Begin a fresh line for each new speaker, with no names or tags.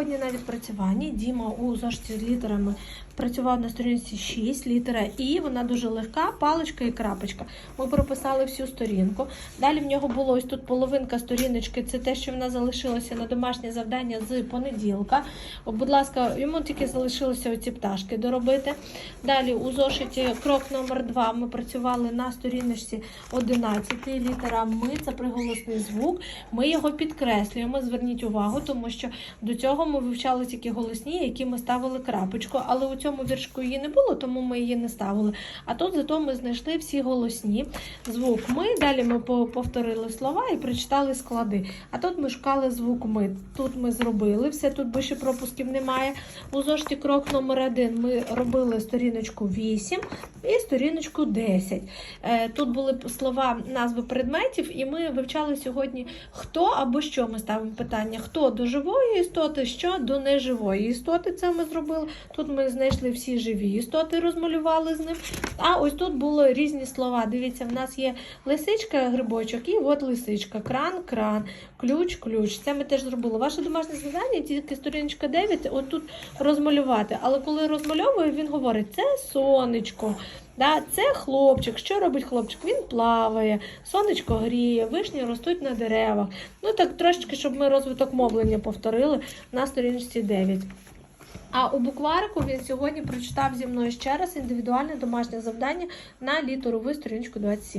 Сьогодні на відпрацюванні Діма у зошиті з літерами працював на сторінці 6, літера І, вона дуже легка, паличка і крапочка. Ми прописали всю сторінку. Далі в нього було ось тут половинка сторіночки, це те, що вона залишилася на домашнє завдання з понеділка. Будь ласка, йому тільки залишилося оці пташки доробити. Далі у зошиті крок номер 2 ми працювали на сторіночці 11, літера Ми, це приголосний звук. Ми його підкреслюємо. Зверніть увагу, тому що до цього ми вивчали тільки голосні, які ми ставили крапочку, але у цьому віршку її не було, тому ми її не ставили. А тут зато ми знайшли всі голосні. Звук ми. Далі ми повторили слова і прочитали склади. А тут ми шукали звук ми. Тут ми зробили все, тут більше пропусків немає. У зошиті крок номер 1 ми робили сторіночку 8 і сторіночку 10. Е, Тут були слова, назви предметів, і ми вивчали сьогодні хто або що ми ставимо питання. Хто до живої істоти, що до неживої істоти. Це ми зробили. Тут ми знайшли всі живі істоти, розмалювали з ним. А ось тут були різні слова. Дивіться, в нас є лисичка, грибочок, і от лисичка, кран, кран, ключ, ключ. Це ми теж зробили. Ваше домашнє завдання, тільки сторіночка 9, от тут розмалювати. Але коли розмальовує, він говорить: це сонечко. Да, це хлопчик. Що робить хлопчик? Він плаває, сонечко гріє, вишні ростуть на деревах. Ну так трошечки, щоб ми розвиток мовлення повторили на сторінці 9. А у букварику він сьогодні прочитав зі мною ще раз індивідуальне домашнє завдання на літеру Ви, сторіночку 27.